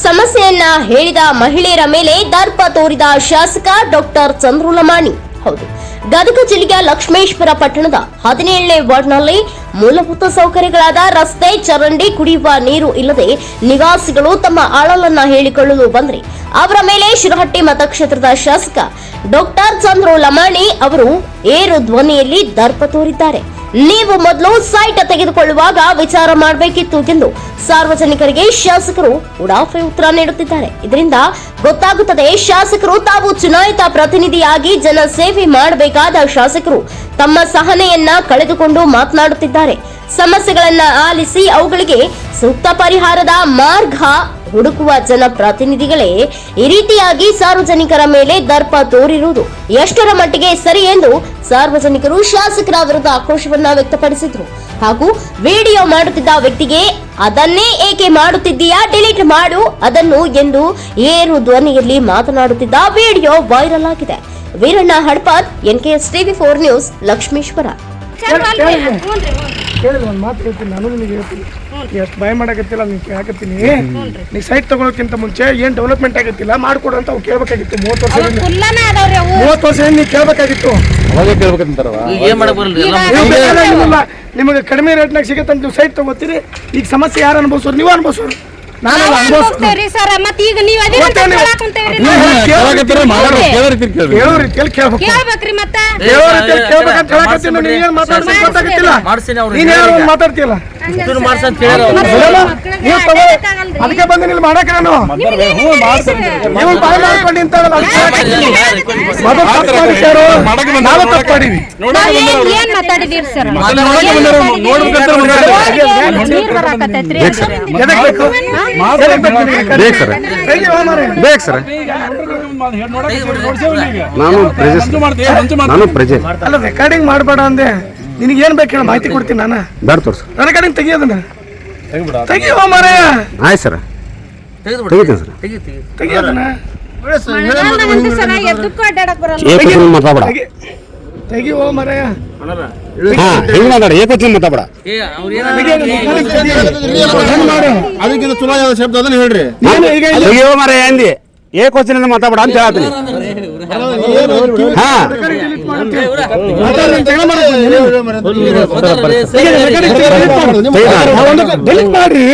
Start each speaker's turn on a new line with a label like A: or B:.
A: ಸಮಸ್ಯೆಯನ್ನ ಹೇಳಿದ ಮಹಿಳೆಯರ ಮೇಲೆ ದರ್ಪ ತೋರಿದ ಶಾಸಕ ಡಾಕ್ಟರ್ ಚಂದ್ರು ಲಮಾಣಿ ಹೌದು. ಗದಗ ಜಿಲ್ಲೆಯ ಲಕ್ಷ್ಮೇಶ್ವರ ಪಟ್ಟಣದ ಹದಿನೇಳನೇ ವಾರ್ಡ್ನಲ್ಲಿ ಮೂಲಭೂತ ಸೌಕರ್ಯಗಳಾದ ರಸ್ತೆ, ಚರಂಡಿ, ಕುಡಿಯುವ ನೀರು ಇಲ್ಲದೆ ನಿವಾಸಿಗಳು ತಮ್ಮ ಅಳಲನ್ನ ಹೇಳಿಕೊಳ್ಳಲು ಬಂದ್ರೆ. ಅವರ ಮೇಲೆ ಶಿರಹಟ್ಟಿ ಮತಕ್ಷೇತ್ರದ ಶಾಸಕ ಡಾಕ್ಟರ್ ಚಂದ್ರು ಲಮಾಣಿ ಅವರು ಏರು ಧ್ವನಿಯಲ್ಲಿ ದರ್ಪ ತೋರಿದ್ದಾರೆ. ನೀವು ಮೊದಲು ಸೈಟ್ ತೆಗೆದುಕೊಳ್ಳುವಾಗ ವಿಚಾರ ಮಾಡಬೇಕಿತ್ತು ಎಂದು ಸಾರ್ವಜನಿಕರಿಗೆ ಶಾಸಕರು ಉಡಾಫೆ ಉತ್ತರ ನೀಡುತ್ತಿದ್ದಾರೆ. ಇದರಿಂದ ಗೊತ್ತಾಗುತ್ತದೆ, ಶಾಸಕರು ತಾವು ಚುನಾಯಿತ ಪ್ರತಿನಿಧಿಯಾಗಿ ಜನ ಸೇವೆ ಮಾಡಬೇಕಾದ ಶಾಸಕರು ತಮ್ಮ ಸಹನೆಯನ್ನ ಕಳೆದುಕೊಂಡು ಮಾತನಾಡುತ್ತಿದ್ದಾರೆ. ಸಮಸ್ಯೆಗಳನ್ನ ಆಲಿಸಿ ಅವುಗಳಿಗೆ ಸೂಕ್ತ ಪರಿಹಾರದ ಮಾರ್ಗ ಹುಡುಕುವ ಜನಪ್ರತಿನಿಧಿಗಳೇ ಈ ರೀತಿಯಾಗಿ ಸಾರ್ವಜನಿಕರ ಮೇಲೆ ದರ್ಪ ತೋರಿರುವುದು ಎಷ್ಟರ ಮಟ್ಟಿಗೆ ಸರಿ ಎಂದು ಸಾರ್ವಜನಿಕರು ಶಾಸಕರ ವಿರುದ್ಧ ಆಕ್ರೋಶವನ್ನ ವ್ಯಕ್ತಪಡಿಸಿದ್ರು. ಹಾಗೂ ವಿಡಿಯೋ ಮಾಡುತ್ತಿದ್ದ ವ್ಯಕ್ತಿಗೆ ಅದನ್ನೇ ಏಕೆ ಮಾಡುತ್ತಿದ್ದೀಯಾ? ಡಿಲೀಟ್ ಮಾಡು, ಅದನ್ನು ಎಂದು ಏರು ಧ್ವನಿಯಲ್ಲಿ ಮಾತನಾಡುತ್ತಿದ್ದ ವಿಡಿಯೋ ವೈರಲ್ ಆಗಿದೆ. Veeranna Hadpath NKS TV four news Lakshmeshwar.
B: ಕೇಳಿಲ್ಲ ಒಂದು ಮಾತು ಹೇಳ್ತೀನಿ ನಾನು ನಿಮಗೆ ಹೇಳ್ತೀನಿ. ಎಷ್ಟು ಭಯ ಮಾಡಕತ್ತಿಲ್ಲ ನೀನು ಕೇಳಕತ್ತೀನಿ. ನೀ ಸೈಟ್ ತಗೊಳಕ್ಕಿಂತ ಮುಂಚೆ ಏನು ಡೆವಲಪ್ಮೆಂಟ್ ಆಗತ್ತಿಲ್ಲ ಮಾಡ್ಕೊಡು ಅಂತ ಅವ್ರು ಕೇಳಬೇಕಾಗಿತ್ತು ಮೂವತ್ತು
C: ವರ್ಷ
B: ಮೂವತ್ತು ವರ್ಷ ನೀವು ಕೇಳಬೇಕಾಗಿತ್ತು.
D: ಅವಾಗೇ
B: ನೀವು ಬೇಕಾದ್ರೆ ನಿಮಗೆ ಕಡಿಮೆ ರೇಟ್ನಾಗ ಸಿಗತ್ತಂತ ನೀವು ಸೈಟ್ ತಗೋತೀರಿ ಈಗ ಸಮಸ್ಯೆ ಯಾರು ಅನುಭವಿಸೋರು? ನೀವು ಅನುಭವಿಸೋರು. ನಾನು
C: ನಾವ್
B: ಅನುಭವಿಸೋರು
C: ಸರ್? ಮತ್ತೆ ಈಗ ನೀವ್ ಅದೇ
B: ಮತ್ತೆ ಹೇಳೋ ರೀತಿಯಲ್ಲಿ ಕೇಳ್ಬೇಕು.
C: ಕೇಳ್ಬೇಕ್ರಿ ಮತ್ತ?
B: ಹೇಳೋ ರೀತಿಯಲ್ಲಿ ಕೇಳ್ಬೇಕಂತ ಹೇಳಕತ್ತೀನಿ ನೀನು ಏನು ಮಾತಾಡ್ತೀನಿ ಗೊತ್ತಾಗತ್ತಿಲ್ಲ
E: ಮಾಡ್ಸಿನಿ ಅವ್ರು
B: ನೀನು ಯಾರು ಒಂದು ಮಾತಾಡ್ತಿಲ್ಲ?
E: ಇದನ್ನ
B: ನೀವು ತಗೋ ಅದಕ್ಕೆ ಬಂದು ಇಲ್ಲಿ ಮಾಡಕ್ಕೆ ನಾನು. ನೀವು ಬಾಯ್ ಮಾಡ್ಕೊಂಡು ನಿಂತಾರಲ್ಲ ಅದಕ್ಕೆ ಹೇಳಕತ್ತೀನಿ. ಮೊದಲು ತಪ್ಪು ಮಾಡಿಸ್ಯಾರು.
D: ಮಾಡಕ್ಕೆ ಬಂದವ್ರು,
B: ನಾವು ತಪ್ಪು
D: ಮಾಡಕ್ಕೆ-
B: ಮಾಡೀವಿ
C: ನಾವ್ ಏನ್ ಏನ್ ಮಾತಾಡಿದೀರಿ ಸರ್?
D: ಮತ್ತೆ ನೋಡಕ್ಕೆ ಬಂದವ್ರು, ನೋಡ್ಬೇಕಂತ ಬಂದವ್ರು.
C: ನೀರ್ ಬರಾಕತ್ತೈತ್ರಿ?
B: ಎದಕ್ ಬೇಕು? ಎದಕ್ ಬೇಕು? ನಿನಗೆ?
F: ಬೇಕು ಸರ್.
B: ಕೈಗೆ ಹೋಗ್ ಮಾರ್ರೆ.
F: ಬೇಕು ಸರ್. ನಾನು ಪ್ರಜೆ ನಾನು ಪ್ರಜೆ.
B: ಅಲ್ಲ ರೆಕಾರ್ಡಿಂಗ್ ಮಾಡಬೇಡ ಅಂದೆ. ನಿನಗೆ ಏನು ಬೇಕು ಹೇಳಿ ಮಾಹಿತಿ ಕೊಡ್ತೀನಿ ನಾನು.
F: ಬೇಡ ತೋರ್ಸು.
B: ರೆಕಾರ್ಡಿಂಗ್ ತೆಗಿಯೋದನ್ನ ತೆಗಿಯುವ ಮಾರಾಯ.
F: ಆಯ್ತು ಸರ್. ತೆಗಿತೀನಿ ಸರ್.
E: ತೆಗಿ ತೆಗಿ.
B: ತೆಗಿಯೋದನ್ನ
F: ಮಾತಾಡ
B: ಮಾರೇ
F: ಹಾ ಹೆಂಗ್ ಮಾತಾಡ?
D: ಅದಕ್ಕಿಂತ ಚಲೋ ಶಬ್ದ ಅದನ್ನ ಹೇಳ್ರಿ.
B: ನೀನು ಮಾರಾಯ ಇಲ್ಲಿ
F: ತೆಗಿಯೋ ಕ್ವಶನ್ ಮಾತಾಡ ಅಂತ ಹೇಳ್ತೀನಿ ಹಾ.
B: ಡಿಲೀಟ್ ಮಾಡ್ರಿ.